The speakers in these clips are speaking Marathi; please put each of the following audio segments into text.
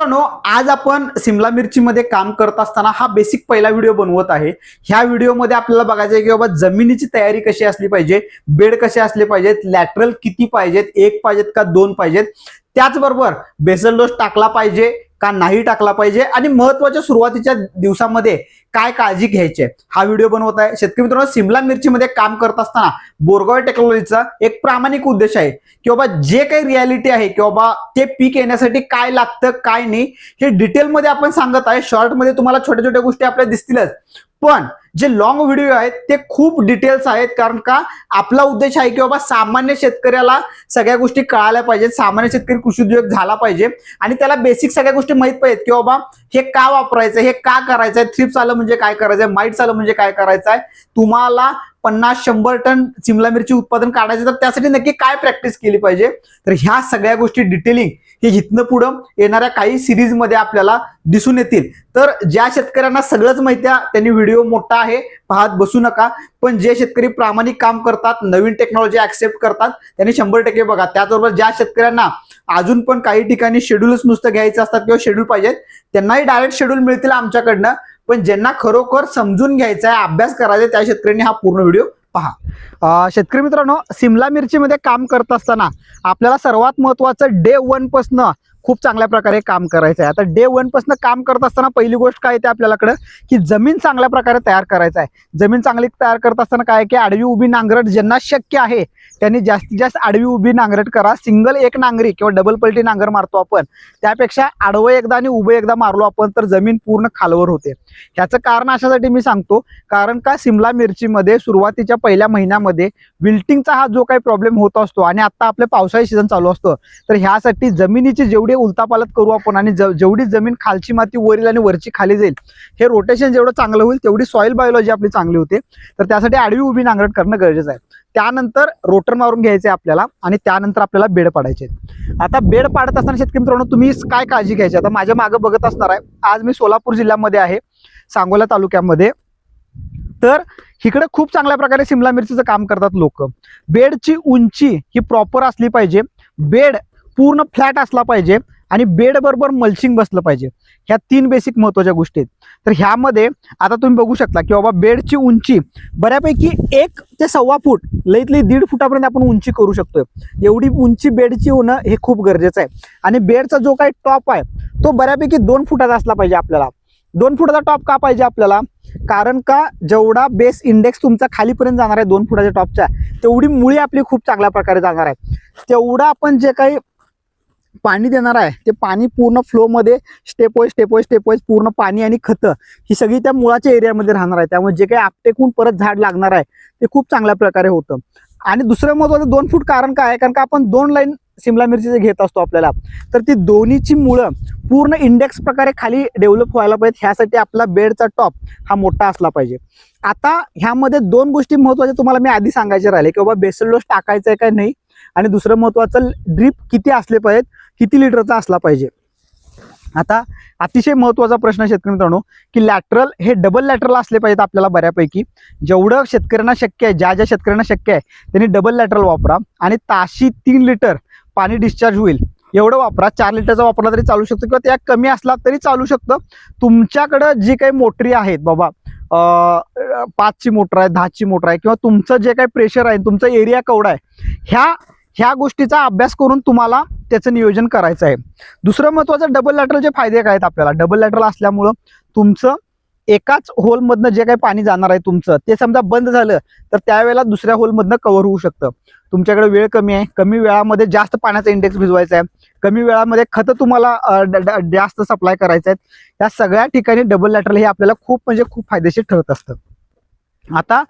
मित्रांनो आज आपण सिमला मिरचीमध्ये काम करत असताना हा बेसिक पहिला व्हिडिओ बनवत आहे. ह्या व्हिडिओमध्ये आपल्याला बघायचं आहे की बाबा जमिनीची तयारी कशी असली पाहिजे बेड कसे असले पाहिजेत लॅटरल किती पाहिजेत एक पाहिजेत का दोन पाहिजेत? त्याचबरोबर बेसल डोस टाकला पाहिजे का नाही टाकला पाहिजे आणि महत्त्वाच्या सुरुवातीच्या दिवसामध्ये काय काळजी घ्यायची आहे? हा व्हिडिओ बनवत आहे. शेतकरी मित्रांनो सिमला मिरचीमध्ये काम करत असताना बोरगाव टेक्नॉलॉजीचा एक प्रामाणिक उद्देश आहे की बाबा जे काही रियालिटी आहे की बाबा ते पीक येण्यासाठी काय लागतं काय नाही हे डिटेलमध्ये आपण सांगत आहे. शॉर्टमध्ये तुम्हाला छोट्या छोट्या गोष्टी आपल्या दिसतीलच. पण जे लॉंग व्हिडिओ आहेत ते खूप डिटेल्स आहेत. कारण का? आपला उद्देश आहे की बाबा सामान्य शेतकऱ्याला सगळ्या गोष्टी कळायला पाहिजेत सामान्य शेतकरी कृषी उद्योग झाला पाहिजे. आणि त्याला बेसिक सगळ्या गोष्टी माहीत पाहिजेत की बाबा हे का वापरायचं हे का करायचं आहे थ्रिप्स आलं म्हणजे काय करायचं आहे माईट्स आलं म्हणजे काय करायचं आहे तुम्हाला पन्नास शंभर टन शिमला मिरची उत्पादन काढायचं तर त्यासाठी नक्की काय प्रॅक्टिस केली पाहिजे? तर ह्या सगळ्या गोष्टी डिटेलिंग हे इथनं पुढं येणाऱ्या काही सिरीजमध्ये आपल्याला दिसून येतील. तर ज्या शेतकऱ्यांना सगळंच माहिती आहे त्यांनी व्हिडिओ मोठा आहे पाहत बसू नका. पण जे शेतकरी प्रामाणिक काम करतात नवीन टेक्नॉलॉजी ऍक्सेप्ट करतात त्यांनी शंभर टक्के बघा. त्याचबरोबर ज्या शेतकऱ्यांना अजून पण काही ठिकाणी शेड्यूलच नुसतं घ्यायचं असतात किंवा शेड्यूल पाहिजेत त्यांनाही डायरेक्ट शेड्यूल मिळतील आमच्याकडनं. पण ज्यांना खरोखर समजून घ्यायचा आहे अभ्यास करायचा त्या शेतकऱ्यांनी हा पूर्ण व्हिडिओ पहा. शेतकरी मित्रांनो सिमला मिरचीमध्ये काम करत असताना आपल्याला सर्वात महत्वाचं डे वन पासनं खूप चांगल्या प्रकारे काम करायचं आहे आता डे वनपासून काम करत असताना पहिली गोष्ट काय येते आपल्याकडं की जमीन चांगल्या प्रकारे तयार करायचं आहे जमीन चांगली तयार करत असताना काय की आडवी उभी नांगरट ज्यांना शक्य आहे त्यांनी जास्तीत जास्त आडवी उभी नांगरट करा. सिंगल एक नांगरी किंवा डबल पलटी नांगर मारतो आपण. त्यापेक्षा आडवं एकदा आणि उभं एकदा मारलो आपण तर जमीन पूर्ण खालवर होते. ह्याचं कारण अशासाठी मी सांगतो कारण का सिमला मिरचीमध्ये सुरुवातीच्या पहिल्या महिन्यामध्ये विल्टिंगचा हा जो काही प्रॉब्लेम होत असतो आणि आता आपले पावसाळी सीझन चालू असतो तर ह्यासाठी जमिनीची जेवढी उलतापालत करू आपण आणि ज- जेवढी जमीन खालची माती वरील आणि वरची खाली जाईल हे रोटेशन जेवढं चांगलं होईल तेवढी सॉईल बायोलॉजी आपली चांगली होते. तर त्यासाठी आडवी उभी नांगरट करणं गरजेचं आहे. त्यानंतर रोटर मारून घ्यायचे आपल्याला आणि त्यानंतर आपल्याला बेड पाडायचे आता बेड पाडत असताना शेतकरी मित्रांनो तुम्ही काय काळजी घ्यायची? आता माझ्या मागं बघत असणार आहे. आज मी सोलापूर जिल्ह्यामध्ये आहे सांगोला तालुक्यामध्ये. तर इकडे खूप चांगल्या प्रकारे सिमला मिरचीचं काम करतात लोक. बेडची उंची ही प्रॉपर असली पाहिजे. बेड पूर्ण फ्लॅट असला पाहिजे आणि बेड बरोबर मल्चिंग बसलं पाहिजे. ह्या तीन बेसिक महत्त्वाच्या गोष्टी आहेत. तर ह्यामध्ये आता तुम्ही बघू शकता की बाबा बेडची उंची बऱ्यापैकी एक ते सव्वा फूट लईत लई दीड फुटापर्यंत आपण उंची करू शकतोय. एवढी उंची बेडची होणं हे खूप गरजेचं आहे. आणि बेडचा जो काही टॉप आहे तो बऱ्यापैकी दोन फुटाचा असला पाहिजे आपल्याला. दोन फुटाचा टॉप का पाहिजे आपल्याला? कारण का जेवढा बेस इंडेक्स तुमचा खालीपर्यंत जाणार आहे दोन फुटाच्या टॉपच्या तेवढी मुळी आपली खूप चांगल्या प्रकारे जाणार आहे. तेवढं आपण जे काही पाणी देणार आहे. ते पाणी पूर्ण फ्लोमध्ये step wise step wise step wise पूर्ण पाणी आणि खतं ही सगळी त्या मुळाच्या एरियामध्ये राहणार आहे. त्यामुळे जे काही आपटेकून परत झाड लागणार आहे ते खूप चांगल्या प्रकारे होतं. आणि दुसरं महत्वाचं दोन फूट कारण काय आहे? कारण का आपण दोन लाईन सिमला मिरची घेत असतो आपल्याला. तर ती दोन्हीची मुळं पूर्ण इंडेक्स प्रकारे खाली डेव्हलप व्हायला पाहिजे ह्यासाठी आपला बेडचा टॉप हा मोठा असला पाहिजे. आता ह्यामध्ये दोन गोष्टी महत्त्वाच्या तुम्हाला मी आधी सांगायचे राहिले की बाबा बेसल डोस टाकायचा आहे का नाही? आणि दुसरं महत्वाचं ड्रीप किती असले पाहिजेत? किती लिटरचा असला पाहिजे? आता अतिशय महत्त्वाचा प्रश्न शेतकरी मित्रांनो की लॅटरल हे डबल लॅटरल असले पाहिजेत आपल्याला बऱ्यापैकी. जेवढं शेतकऱ्यांना शक्य आहे ज्या ज्या शेतकऱ्यांना शक्य आहे त्यांनी डबल लॅटरल वापरा आणि ताशी तीन लिटर पाणी डिस्चार्ज होईल. एवढं वापरा चार लिटरचा वापरला तरी चालू शकतो किंवा त्या कमी असला तरी चालू शकतं. तुमच्याकडं जी काही मोटरी आहेत बाबा पाचची मोटर आहे दहाची मोटर आहे किंवा तुमचं जे काही प्रेशर आहे तुमचा एरिया कवडा आहे ह्या ह्या गोष्टीचा अभ्यास करून तुम्हाला त्याचं नियोजन करायचं आहे. दुसरं महत्वाचं डबल लॅटरलचे फायदे काय आहेत आपल्याला? डबल लॅटरल असल्यामुळं तुमचं एकाच होलमधनं जे काही पाणी जाणार आहे तुमचं ते समजा बंद झालं तर त्यावेळेला दुसऱ्या होलमधनं कव्हर होऊ शकतं. तुमच्याकडे वेळ कमी आहे. कमी वेळामध्ये जास्त पाण्याचा इंडेक्स भिजवायचा आहे. कमी वेळामध्ये खतं तुम्हाला जास्त सप्लाय करायचं आहेत. या सगळ्या ठिकाणी डबल लॅटरल हे आपल्याला खूप म्हणजे खूप फायदेशीर ठरत असतं. आता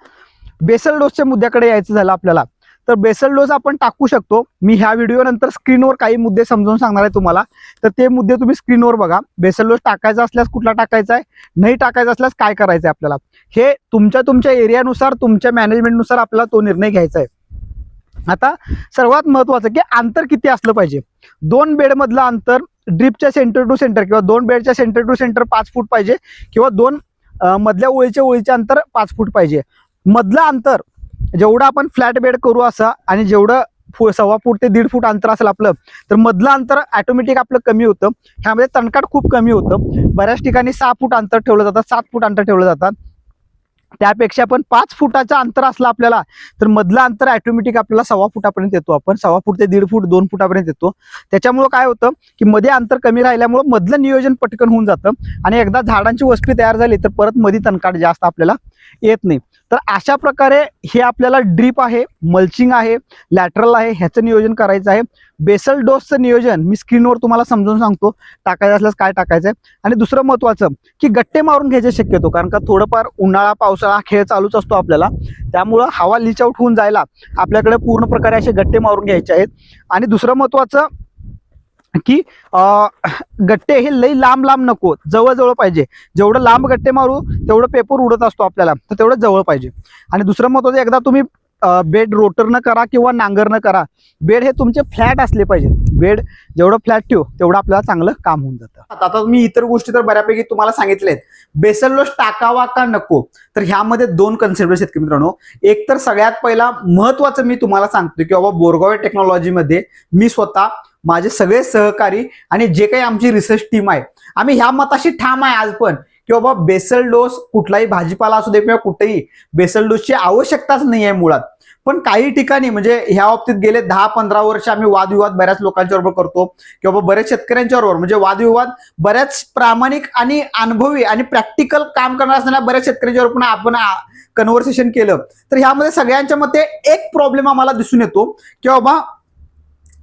बेसल डोसच्या मुद्द्याकडे यायचं झालं आपल्याला. तर बेसल डोस आपण टाकू शकतो. मी ह्या व्हिडिओ नंतर स्क्रीनवर काही मुद्दे समजावून सांगणार आहे तुम्हाला. तर ते मुद्दे तुम्ही स्क्रीनवर बघा. बेसल डोस टाकायचा असल्यास कुठला टाकायचा आहे? नाही टाकायचा असल्यास काय करायचं आहे आपल्याला? हे तुमच्या तुमच्या एरियानुसार तुमच्या मॅनेजमेंटनुसार आपल्याला तो निर्णय घ्यायचा आहे. आता सर्वात महत्वाचं की अंतर किती असलं पाहिजे. दोन बेडमधलं अंतर ड्रिपच्या सेंटर टू सेंटर किंवा दोन बेडच्या सेंटर टू सेंटर पाच फूट पाहिजे किंवा दोन मधल्या ओळीच्या ओळीचे अंतर पाच फूट पाहिजे. मधलं अंतर जेवढं आपण फ्लॅट बेड करू असं आणि जेवढं फु सव्वा फूट ते दीड फूट अंतर असेल आपलं तर मधलं अंतर ऑटोमॅटिक आपलं कमी होतं. ह्यामध्ये तणकाट खूप कमी होतं. बऱ्याच ठिकाणी सहा फूट अंतर ठेवलं जातं सात फूट अंतर ठेवलं जातं. त्यापेक्षा पण पाच फुटाचं अंतर असलं आपल्याला तर मधलं अंतर ऑटोमॅटिक आपल्याला सव्वा फुटापर्यंत येतो आपण. सव्वा फूट ते दीड फूट दोन फुटापर्यंत येतो. त्याच्यामुळं काय होतं की मध्ये अंतर कमी राहिल्यामुळं मधलं नियोजन पटकन होऊन जातं आणि एकदा झाडांची वस्ती तयार झाली तर परत मध्ये तणकाट जास्त आपल्याला येत नाही. तर अशा प्रकारे हे आपल्याला ड्रीप आहे मल्चिंग आहे लॅटरल आहे ह्याचं नियोजन करायचं आहे. बेसल डोसचं नियोजन मी स्क्रीनवर तुम्हाला समजून सांगतो टाकायचं असल्यास काय टाकायचं आहे. आणि दुसरं महत्त्वाचं की गट्टे मारून घ्यायचे शक्यतो कारण का थोडंफार उन्हाळा पावसाळा खेळ चालूच असतो आपल्याला. त्यामुळं हवा लिचआउट होऊन जायला आपल्याकडे पूर्ण प्रकारे असे गट्टे मारून घ्यायचे आहेत. आणि दुसरं महत्त्वाचं की गट्टे हे लई लांब लांब नको जवळजवळ पाहिजे. जेवढं लांब गट्टे मारू तेवढं पेपर उडत असतो आपल्याला. तर तेवढं जवळ पाहिजे. आणि दुसरं महत्वाचं एकदा तुम्ही बेड रोटरनं करा किंवा नांगरनं करा. बेड हे तुमचे फ्लॅट असले पाहिजेत. बेड जेवढं फ्लॅट ठेवू तेवढं आपल्याला चांगलं काम होऊन जातं. आता मी इतर गोष्टी तर बऱ्यापैकी तुम्हाला सांगितले बेसल टाकावा का नको? तर ह्यामध्ये दोन कन्सेप्ट आहेत मित्रांनो. एक तर सगळ्यात पहिला महत्वाचं मी तुम्हाला सांगतो की बाबा बोरगाव टेक्नॉलॉजीमध्ये मी स्वतः माझे सगळे सहकारी आणि जे काही आमची रिसर्च टीम आहे. आम्ही ह्या मताशी ठाम आहे आज पण की बाबा बेसल डोस कुठलाही भाजीपाला असू दे किंवा कुठेही बेसल डोसची आवश्यकताच नाही आहे मुळात. पण काही ठिकाणी म्हणजे ह्या बाबतीत गेले दहा पंधरा वर्ष आम्ही वादविवाद बऱ्याच लोकांच्या बरोबर करतो किंवा बऱ्याच शेतकऱ्यांच्या बरोबर. म्हणजे वादविवाद बऱ्याच प्रामाणिक आणि अनुभवी आणि प्रॅक्टिकल काम करणार असणाऱ्या बऱ्याच शेतकऱ्यांच्या बरोबर पण आपण कन्व्हर्सेशन केलं. तर ह्यामध्ये सगळ्यांच्या मते एक प्रॉब्लेम आम्हाला दिसून येतो की बाबा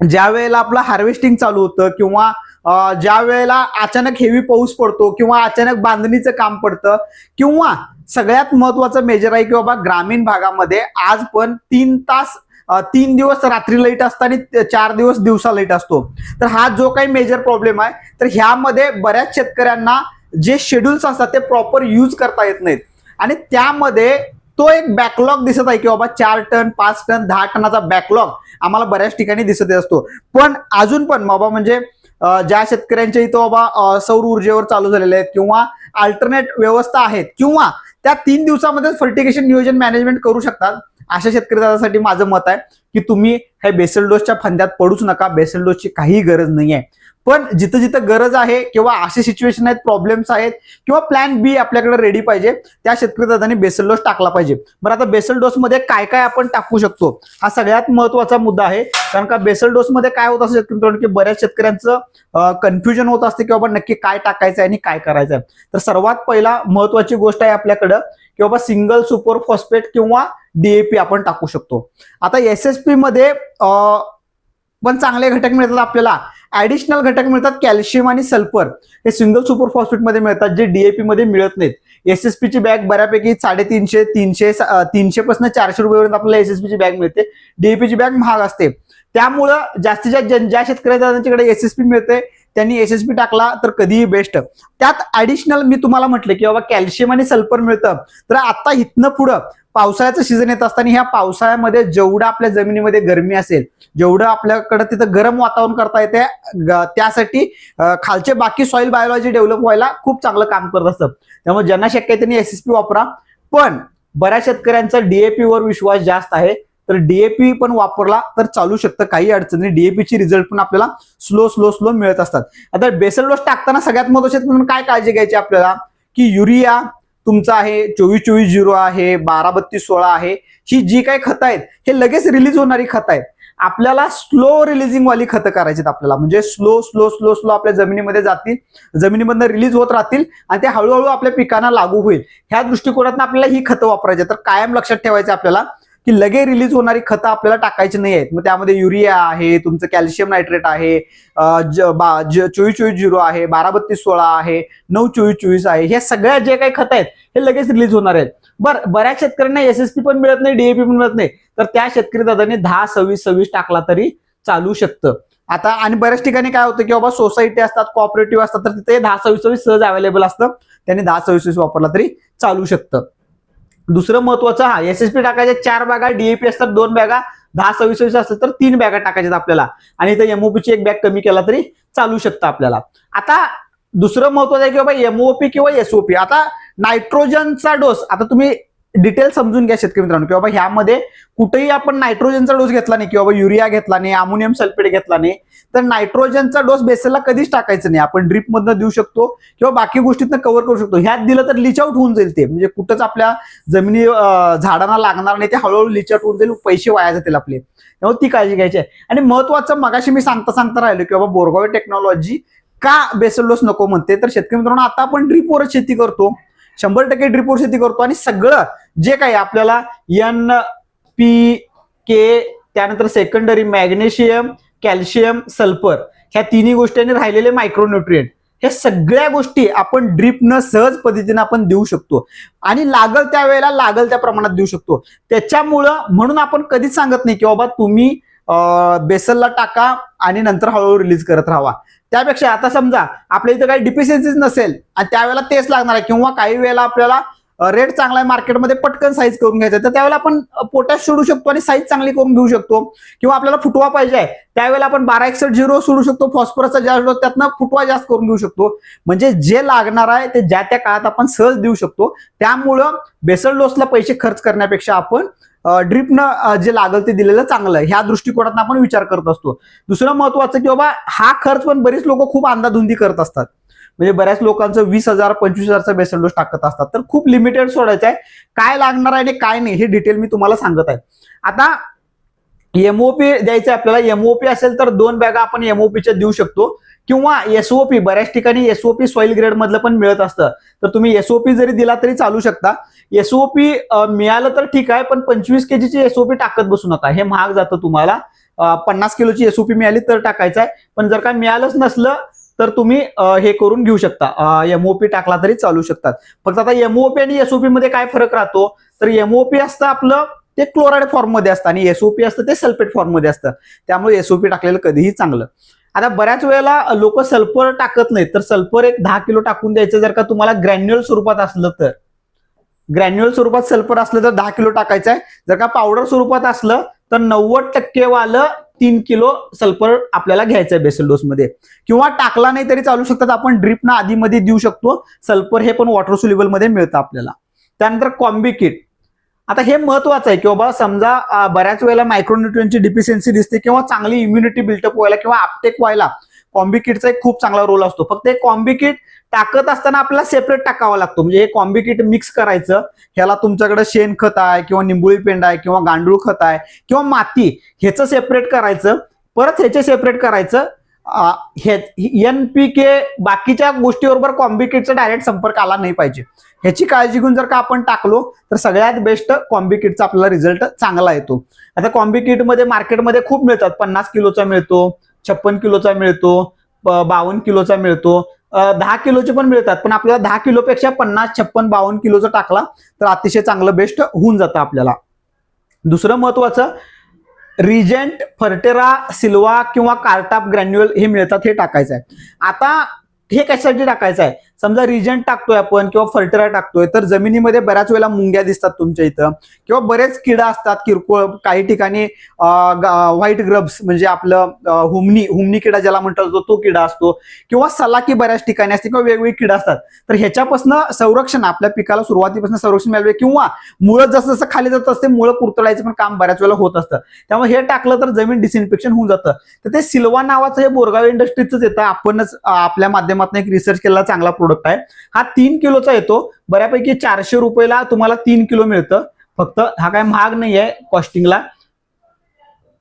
ज्या वेळेला आपलं हार्वेस्टिंग चालू होतं किंवा ज्या वेळेला अचानक हेवी पाऊस पडतो किंवा अचानक बांधणीचं काम पडतं किंवा सगळ्यात महत्वाचं मेजर आहे की बाबा ग्रामीण भागामध्ये आज पण तीन तास तीन दिवस रात्री लाइट असतं आणि चार दिवस दिवसा लाइट असतो. तर हा जो काही मेजर प्रॉब्लेम आहे तर ह्यामध्ये बऱ्याच शेतकऱ्यांना जे शेड्यूल्स असतात ते प्रॉपर यूज करता येत नाहीत. आणि त्यामध्ये तो एक बॅकलॉग दिसत आहे की बाबा चार टन पाच टन दहा टनाचा बॅकलॉग आम्हाला बऱ्याच ठिकाणी दिसत असतो. पण अजून पण बाबा म्हणजे ज्या शेतकऱ्यांच्या इथं बाबा सौर ऊर्जेवर चालू झालेले आहेत किंवा अल्टरनेट व्यवस्था आहेत किंवा त्या तीन दिवसामध्ये फर्टिगेशन नियोजन मॅनेजमेंट करू शकतात अशा शेतकऱ्यासाठी माझं मत आहे की तुम्ही हे बेसल डोसच्या फंद्यात पडूच नका. बेसल डोसची काही गरज नाही आहे पण जिथं जिथं गरज आहे किंवा असे सिच्युएशन आहेत प्रॉब्लेम्स आहेत किंवा प्लॅन बी आपल्याकडे रेडी पाहिजे त्या शेतकरी दादांनी बेसल डोस टाकला पाहिजे. बरं आता बेसल डोस मध्ये काय काय आपण टाकू शकतो? हा सगळ्यात महत्त्वाचा मुद्दा आहे. कारण का बेसल डोस मध्ये काय होत असतं शेतकरी की बऱ्याच शेतकऱ्यांचं कन्फ्युजन होत असते की बाबा नक्की काय टाकायचं आहे आणि काय करायचं आहे. तर सर्वात पहिला महत्वाची गोष्ट आहे आपल्याकडं किंवा बाबा सिंगल सुपर फॉस्फेट किंवा डीएपी आपण टाकू शकतो. आता एस एस पी मध्ये पण चांगले घटक मिळतात आपल्याला. ऍडिशनल घटक मिळतात कॅल्शियम आणि सल्फर हे सिंगल सुपर फॉस्फेटमध्ये मिळतात जे डीएपी मध्ये मिळत नाहीत. एस एस ची बॅग बऱ्यापैकी साडेतीनशे तीनशे तीनशे पासून चारशे रुपयेपर्यंत आपल्याला एस एस ची बॅग मिळते. डीएपीची बॅग महाग असते. त्यामुळं जास्तीत जास्त ज्या ज्या त्यांच्याकडे एस एस पी मिळते त्यांनी एस टाकला तर कधीही बेस्ट त्यात ऍडिशनल मी तुम्हाला म्हटलं की बाबा कॅल्शियम आणि सल्फर मिळतं. तर आता इथनं पुढं पावसाळ्याचं सीझन येत असताना ह्या पावसाळ्यामध्ये जेवढं आपल्या जमिनीमध्ये गरमी असेल जेवढं आपल्याकडे तिथं गरम वातावरण करता येते त्यासाठी खालचे बाकी सॉइल बायोलॉजी डेव्हलप व्हायला खूप चांगलं काम करत असतं. त्यामुळे ज्यांना शक्य आहे त्यांनी एस वापरा. पण बऱ्याच शेतकऱ्यांचा डीएपी वर विश्वास जास्त आहे. तर डीएपी पण वापरला तर चालू शकतं काही अडचणी DAP ची रिझल्ट पण आपल्याला स्लो स्लो स्लो मिळत असतात. आता बेसल डोस टाकताना सगळ्यात महत्त्वाचे म्हणून काय काळजी घ्यायची आपल्याला? की युरिया तुमचा आहे चोवीस चोवीस झिरो आहे बारा बत्तीस सोळा आहे. ही जी काही खतं आहेत हे लगेच रिलीज होणारी खतं आहेत. आपल्याला स्लो रिलीजिंग वाली खतं करायची आहेत आपल्याला. म्हणजे स्लो स्लो स्लो स्लो आपल्या जमिनीमध्ये जातील जमिनीमधनं रिलीज होत राहतील आणि ते हळूहळू आपल्या पिकांना लागू होईल. ह्या दृष्टिकोनातून आपल्याला ही खतं वापरायची तर कायम लक्षात ठेवायचं आपल्याला की लगे रिलीज होणारी खतं आपल्याला टाकायची नाही आहेत. मग त्यामध्ये युरिया आहे तुमचं कॅल्शियम नायट्रेट आहे चोवीस चोवीस झिरो आहे बारा बत्तीस सोळा आहे नऊ चोवीस चोवीस आहे. ह्या सगळ्या जे काही खतं आहेत हे लगेच रिलीज होणार आहेत. बरं बऱ्याच शेतकऱ्यांना एसएसपी पण मिळत नाही डीएपी पण मिळत नाही. तर त्या शेतकरी दादांनी दहा सव्वीस सव्वीस टाकला तरी चालू शकतं. आता आणि बऱ्याच ठिकाणी काय होतं की बाबा सोसायटी असतात कॉपरेटिव्ह असतात तर तिथे दहा सव्वीस सव्वीस सहज अवेलेबल असतं. त्यांनी दहा सव्वीस सव्वीस वापरला तरी चालू शकतं. दुसरं महत्वाचं हा एस एस पी चार बॅगा डीएपी असतात दोन बॅगा दहा सव्वीस सव्वीस असतात तर तीन बॅगा टाकायच्यात आपल्याला. आणि इथं एमओपी ची एक बॅग कमी केला तरी चालू शकतं आपल्याला. आता दुसरं महत्वाचं आहे की बाबा एमओपी किंवा एसओपी आता नायट्रोजनचा डोस आता तुम्ही डिटेल समजून घ्या शेतकरी मित्रांनो की बाबा ह्यामध्ये कुठेही आपण नायट्रोजनचा डोस घेतला नाही किंवा युरिया घेतला नाही अमोनियम सल्फेट घेतला नाही तर नायट्रोजनचा डोस बेसलला कधीच टाकायचं नाही. आपण ड्रिपमधनं देऊ शकतो किंवा बाकी गोष्टीतनं कव्हर करू शकतो. ह्यात दिलं तर लिचआउट होऊन जाईल ते. म्हणजे कुठंच आपल्या जमिनी झाडांना लागणार नाही ते हळूहळू लिचआउट होऊन जाईल पैसे वाया जातील आपले. त्यामुळे ती काळजी घ्यायची आहे. आणि महत्वाचं मगाशी मी सांगता सांगता राहिलो की बाबा बोरगाव टेक्नॉलॉजी का बेसल डोस नको म्हणते? तर शेतकरी मित्रांनो आता आपण ड्रीपवरच शेती करतो. शंभर टक्के ड्रिपवर शेती करतो. आणि सगळं जे काही आपल्याला एन पी के त्यानंतर सेकंडरी मॅग्नेशियम कॅल्शियम सल्फर ह्या तिन्ही गोष्टींनी राहिलेले मायक्रोन्युट्रिएंट हे सगळ्या गोष्टी आपण ड्रीपनं सहज पद्धतीने आपण देऊ शकतो. आणि लागल त्यावेळेला लागल त्या प्रमाणात देऊ शकतो. त्याच्यामुळं म्हणून आपण कधीच सांगत नाही की बाबा तुम्ही बेसलला टाका आणि नंतर हळूहळू रिलीज करत राहा. त्यापेक्षा आता समजा आपल्या इथं काही डिफिशियन्सीज नसेल आणि त्यावेळेला तेच लागणार आहे किंवा काही वेळेला आपल्याला रेट चांगला आहे मार्केटमध्ये पटकन साईज करून घ्यायचा. तर त्यावेळेला आपण पोटॅश सोडू शकतो आणि साईज चांगली करून घेऊ शकतो. किंवा आपल्याला फुटवा पाहिजे आहे. त्यावेळेला आपण बारा एकसठ झिरो सोडू शकतो फॉस्फरसचा जास्त त्यातनं फुटवा जास्त करून घेऊ शकतो. म्हणजे जे लागणार आहे ते ज्या त्या काळात आपण सहज देऊ शकतो. त्यामुळं बेसल डोसला पैसे खर्च करण्यापेक्षा आपण ड्रिपनं जे लागल ते दिलेलं चांगलं ह्या दृष्टिकोनातून आपण विचार करत असतो. दुसरं महत्वाचं की बाबा हा खर्च पण बरीच लोक खूप अंदाधुंदी करत असतात. म्हणजे बऱ्याच लोकांचं वीस हजार पंचवीस हजारचा बेसल डोस टाकत असतात. तर खूप लिमिटेड सोडायचं आहे. काय लागणार आहे आणि काय नाही हे डिटेल मी तुम्हाला सांगत आहे. आता एमओपी द्यायचं आहे आपल्याला. एमओपी असेल तर दोन बॅगा आपण एमओपीच्या देऊ शकतो. किंवा एसओपी बऱ्याच ठिकाणी एसओपी सॉइल ग्रेड मधलं पण मिळत असतं. तर तुम्ही एसओपी जरी दिला तरी चालू शकता. एसओपी मिळालं तर ठीक आहे पण पंचवीस केजीची एसओपी टाकत बसू नका हे महाग जातं तुम्हाला. पन्नास किलोची एसओपी मिळाली तर टाकायचं आहे. पण जर काय मिळालंच नसलं तर तुम्ही हे करून घेऊ शकता. एमओपी टाकला तरी चालू शकतात. फक्त आता एमओपी आणि एसओपी मध्ये काय फरक राहतो? तर एमओपी असतं आपलं ते क्लोराईड फॉर्ममध्ये असतं आणि एसओपी असतं ते सल्फेट फॉर्ममध्ये असतं. त्यामुळे एसओपी टाकलेलं कधीही चांगलं. आता बऱ्याच वेळेला लोक सल्फर टाकत नाहीत. तर सल्फर एक दहा किलो टाकून द्यायचं जर का तुम्हाला ग्रॅन्युअल स्वरूपात असलं तर. ग्रॅन्युअल स्वरूपात सल्फर असलं तर दहा किलो टाकायचं आहे. जर का पावडर स्वरूपात असलं तर नव्वद टक्केवालं तीन किलो सल्फर आपल्याला घ्यायचं आहे बेसल डोसमध्ये किंवा टाकला नाही तरी चालू शकतात. आपण ड्रिपना आधीमध्ये देऊ शकतो. सल्फर हे पण वॉटर सुलेबलमध्ये मध्ये मिळतं आपल्याला. त्यानंतर कॉम्बी किट आता हे महत्वाचं आहे की बाबा समजा बऱ्याच वेळेला मायक्रोन्युट्रियनची डिफिशियन्सी दिसते किंवा चांगली इम्युनिटी बिल्टअप व्हायला किंवा अपटेक व्हायला कॉम्बिकिटचा एक खूप चांगला रोल असतो. फक्त हे कॉम्बिकिट टाकत असताना आपल्याला सेपरेट टाकावा लागतो. म्हणजे हे कॉम्बिकिट मिक्स करायचं ह्याला तुमच्याकडे शेण खत आहे किंवा निंबुळी पेंड आहे किंवा गांडूळ खत आहे किंवा माती ह्याचं सेपरेट करायचं. परत ह्याचे सेपरेट करायचं. हे एन पी के बाकीच्या गोष्टीबरोबर कॉम्बिकिटचा डायरेक्ट संपर्क आला नाही पाहिजे. ह्याची काळजी घेऊन जर का आपण टाकलो तर सगळ्यात बेस्ट कॉम्बिकिटचा आपला रिझल्ट चांगला येतो. आता कॉम्बिकिटमध्ये मार्केटमध्ये खूप मिळतात. पन्नास किलोचा मिळतो छप्पन किलोचा मिळतो बावन्न किलोचा मिळतो. दहा किलोचे पण मिळतात पण आपल्याला दहा किलोपेक्षा पन्नास छप्पन बावन्न किलोचा टाकला तर अतिशय चांगलं बेस्ट होऊन जातं आपल्याला. दुसरं महत्वाचं रिजेंट फर्टेरा सिल्वा किंवा कार्टाप ग्रॅन्युअल हे मिळतात हे टाकायचं आहे. आता हे कशासाठी टाकायचं आहे? समजा रिजंट टाकतोय आपण किंवा फर्टिरा टाकतोय तर जमिनीमध्ये बऱ्याच वेळेला मुंग्या दिसतात तुमच्या इथं. किंवा बरेच किडा असतात किरकोळ काही ठिकाणी व्हाईट ग्रब्स म्हणजे आपलं हुमनी हुमणी हुमणी किडा ज्याला म्हणतात तो तो किडा असतो. किंवा सलाकी बऱ्याच ठिकाणी असते किंवा वेगवेगळी किडा असतात. तर ह्याच्यापासून संरक्षण आपल्या पिकाला सुरुवातीपासून संरक्षण मिळावे किंवा मुळं जसं जसं खाली जात असते मुळं कुरतडायचं पण काम बऱ्याच वेळेला होत असतं. त्यामुळे हे टाकलं तर जमीन डिसइन्फेक्शन होऊन जातं. तर ते सिल्वा नावाचं हे बोरगाव इंडस्ट्रीच येतं. आपणच आपल्या माध्यमातून एक रिसर्च केलेला चांगला प्रोडक्ट आहे. हा तीन किलोचा येतो. बऱ्यापैकी चारशे रुपयाला तुम्हाला तीन किलो मिळतं. फक्त हा काय महाग नाही आहे कॉस्टिंगला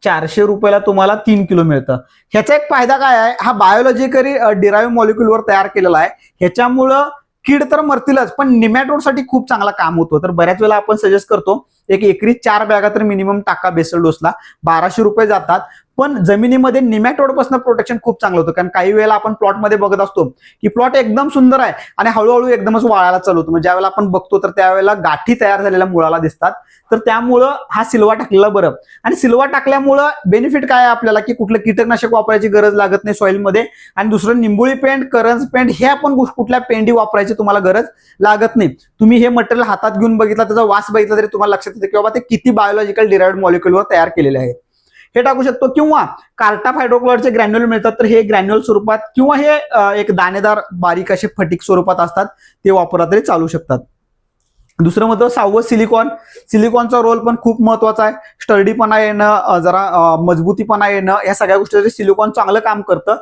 चारशे रुपयाला तुम्हाला तीन किलो मिळतं. ह्याचा एक फायदा काय आहे? हा बायोलॉजिकली डिराईव्ह मॉलिक्युलवर तयार केलेला आहे. ह्याच्यामुळं कीड तर मरतीलच पण निमॅटोडसाठी खूप चांगला काम होतो. तर बऱ्याच वेळेला आपण सजेस्ट करतो एक एकरी चार बॅगा तर मिनिमम टाका बेसल डोसला बाराशे रुपये जातात. पण जमिनीमध्ये निमॅटोडपासून प्रोटेक्शन खूप चांगलं होतं. कारण काही वेळेला आपण प्लॉटमध्ये बघत असतो की प्लॉट एकदम सुंदर आहे आणि हळूहळू एकदमच वाळायला चालू होतो. म्हणजे ज्यावेळेला आपण बघतो तर त्यावेळेला गाठी तयार झालेल्या मुळाला दिसतात. तर त्यामुळं हा सिल्वा टाकलेला बरं. आणि सिल्वा टाकल्यामुळं बेनिफिट काय आहे आपल्याला? की कुठलं कीटकनाशक वापरायची गरज लागत नाही सॉईलमध्ये आणि दुसरं निंबोळी पेंट करंज पेंट हे आपण कुठल्या पेंडी वापरायची तुम्हाला गरज लागत नाही. तुम्ही हे मटेरियल हातात घेऊन बघितला त्याचा वास बघितला तरी तुम्हाला लक्षात येतं की बाबा ते किती बायोलॉजिकल डिराइव्ड मॉलिक्युलवर तयार केलेले आहे. हे टाकू शकतो. किंवा कार्टा हायड्रोक्लोरचे ग्रॅन्युअल मिळतात तर हे ग्रॅन्युअल स्वरूपात किंवा हे एक दाणेदार बारीक असे फटिक स्वरूपात असतात ते वापरला तरी चालू शकतात. दुसरं म्हणतो सहावं सिलिकॉन. सिलिकॉनचा रोल पण खूप महत्त्वाचा आहे. स्टर्डीपणा येणं जरा मजबूतीपणा येणं या सगळ्या गोष्टी सिलिकॉन चांगलं काम करतं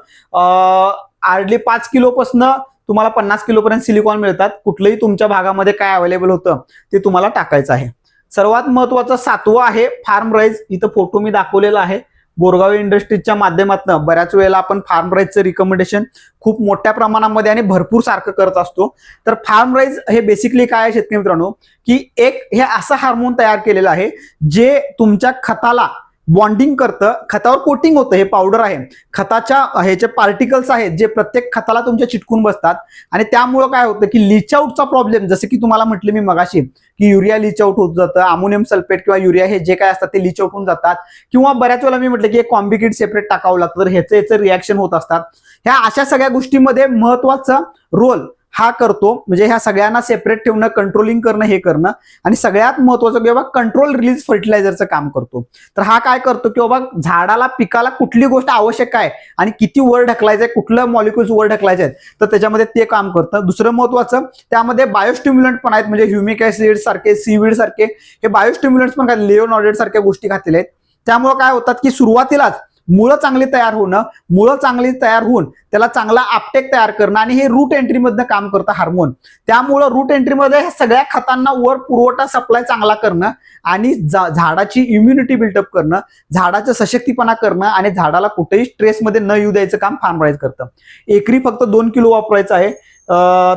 आर्डली पाच किलोपासनं तुम्हाला पन्नास किलोपर्यंत सिलिकॉन मिळतात. कुठलंही तुमच्या भागामध्ये काय अवेलेबल होतं ते तुम्हाला टाकायचं आहे. सर्वात महत्वाचं सातवं आहे फार्म राईज इथं फोटो मी दाखवलेला आहे. बोरगाव इंडस्ट्रीजच्या माध्यमातून बऱ्याच वेळेला आपण फार्म राईजचं रिकमेंडेशन खूप मोठ्या प्रमाणामध्ये आणि भरपूर सारखं करत असतो. तर फार्म राईज हे बेसिकली काय आहे शेतकरी मित्रांनो? की एक हे असं हार्मोन तयार केलेलं आहे जे तुमच्या खताला बॉन्डिंग करतं. खतावर कोटिंग होतं हे पावडर आहे. खताच्या ह्याचे पार्टिकल्स आहेत जे प्रत्येक खताला तुमच्या चिटकून बसतात. आणि त्यामुळं काय होतं की लिचआउटचा प्रॉब्लेम जसं की तुम्हाला म्हटलं मी मगाशी की युरिया लिचआउट होत जातं अमोनियम सल्फेट किंवा युरिया हे जे काय असतात ते लिचआउट होऊन जातात. किंवा बऱ्याच वेळेला मी म्हटलं की एक कॉम्बिकेट सेपरेट टाकावं लागतं. तर ह्याचं ह्याचं रिॲक्शन होत असतात. ह्या अशा सगळ्या गोष्टीमध्ये महत्त्वाचा रोल हा करतो म्हणजे ह्या सगळ्यांना सेपरेट ठेवणं कंट्रोलिंग करणं हे करणं. आणि सगळ्यात महत्वाचं की बाबा कंट्रोल रिलीज फर्टिलायझरचं काम करतो. तर हा काय करतो की बाबा झाडाला पिकाला कुठली गोष्ट आवश्यक आहे आणि किती वर ढकलायचंय कुठलं मॉलिक्युल्स वर ढकलायचे आहेत तर त्याच्यामध्ये ते काम करतं. दुसरं महत्वाचं त्यामध्ये बायोस्टिम्युलंट पण आहेत म्हणजे ह्युमिक ऍसिड सारखे सीविड सारखे. हे बायोस्टिम्युलंट्स पण काय लिओनॉडेड सारख्या गोष्टी घातलेल्या आहेत. त्यामुळे काय होतात की सुरुवातीलाच मुळं चांगली तयार होणं मुळं चांगली तयार होऊन त्याला चांगला आपटेक तयार करणं आणि हे रूट एंट्रीमधनं काम करतं हार्मोन त्यामुळं रूट एंट्रीमध्ये ह्या सगळ्या खतांना वर पुरवठा सप्लाय चांगला करणं आणि झाडाची इम्युनिटी बिल्टअप करणं झाडाचं सशक्तीपणा करणं आणि झाडाला कुठेही स्ट्रेसमध्ये न येऊ द्यायचं काम फार्म राईज करतं. एकरी फक्त दोन किलो वापरायचं आहे.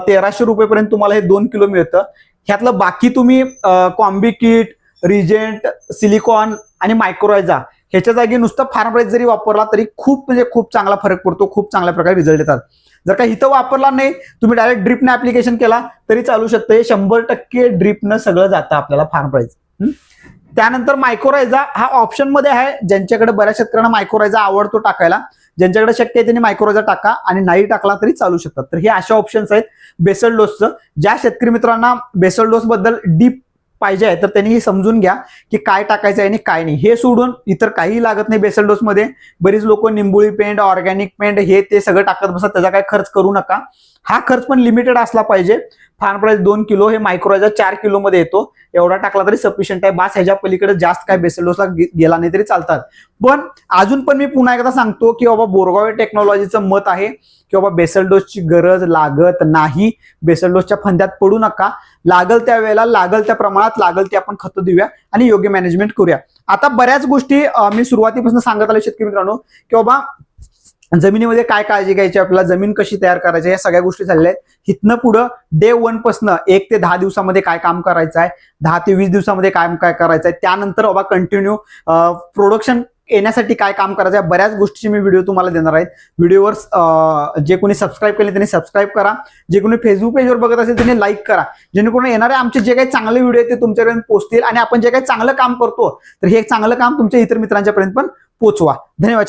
तेराशे रुपयेपर्यंत तुम्हाला हे दोन किलो मिळतं. ह्यातलं बाकी तुम्ही कॉम्बिकिट रिजेंट सिलिकॉन आणि मायक्रोरायझा ह्याच्या जागी नुसतं फार्म जरी वापरला तरी खूप म्हणजे खूप चांगला फरक पडतो खूप चांगल्या प्रकारे रिझल्ट येतात. जर का इथं वापरला नाही तुम्ही डायरेक्ट ड्रिपने ऍप्लिकेशन केला तरी चालू शकतं. हे शंभर टक्के ड्रिपनं सगळं जातं आपल्याला फार्मराईज त्यानंतर मायक्रोरायझा हा ऑप्शनमध्ये आहे ज्यांच्याकडे बऱ्याच शेतकऱ्यांना मायक्रोरायझा आवडतो टाकायला. ज्यांच्याकडे शक्य आहे त्यांनी मायक्रोरायझा टाका आणि नाही टाकला तरी चालू शकतात. तर हे अशा ऑप्शन्स आहेत बेसल डोसचं ज्या शेतकरी मित्रांना बेसल डोस बद्दल डीप पाहिजे आहे तर त्यांनी हे समजून घ्या की काय टाकायचं आहे आणि काय नाही. हे सोडून इतर काहीही लागत नाही बेसल डोस मध्ये बरीच लोक निंबोळी पेंट ऑर्गॅनिक पेंट हे ते सगळं टाकत बसतात. त्याचा काय खर्च करू नका. हा खर्च पण लिमिटेड असला पाहिजे. फार्म प्राईज दोन किलो हे मायक्रोरायझा चार किलो मध्ये येतो. एवढा टाकला तरी सफिशियंट आहे. बास ह्याच्या पलीकडे जास्त काय बेसल डोसला गेला नाही तरी चालतात. पण अजून पण मी पुन्हा एकदा सांगतो की बाबा बोरगाव टेक्नॉलॉजीचं मत आहे की बाबा बेसल डोसची गरज लागत नाही. बेसल डोसच्या फंद्यात पडू नका. लागल त्या वेळेला लागल त्या प्रमाणात लागल ते आपण खतं देऊया आणि योग्य मॅनेजमेंट करूया. आता बऱ्याच गोष्टी मी सुरुवातीपासून सांगत आले शेतकरी मित्रांनो की बाबा जमिनीमध्ये काय काळजी घ्यायची आपल्याला जमीन कशी तयार करायची या सगळ्या गोष्टी झालेल्या आहेत. इथनं पुढं डे वन पासनं एक ते दहा दिवसामध्ये काय काम करायचं आहे दहा ते वीस दिवसामध्ये काय काय करायचं आहे त्यानंतर बाबा कंटिन्यू प्रोडक्शन येण्यासाठी काय काम करायचं आहे बऱ्याच गोष्टीचे मी व्हिडिओ तुम्हाला देणार आहेत व्हिडिओवर जे कोणी सबस्क्राईब केले त्यांनी सबस्क्राईब करा. जे कोणी फेसबुक पेजवर बघत असेल त्यांनी लाईक करा. जेणेकरून येणारे आमचे जे काही चांगले व्हिडिओ आहेत ते तुमच्यापर्यंत पोहोचतील आणि आपण जे काही चांगलं काम करतो तर हे चांगलं काम तुमच्या इतर मित्रांच्यापर्यंत पण पोचवा धन्यवाद.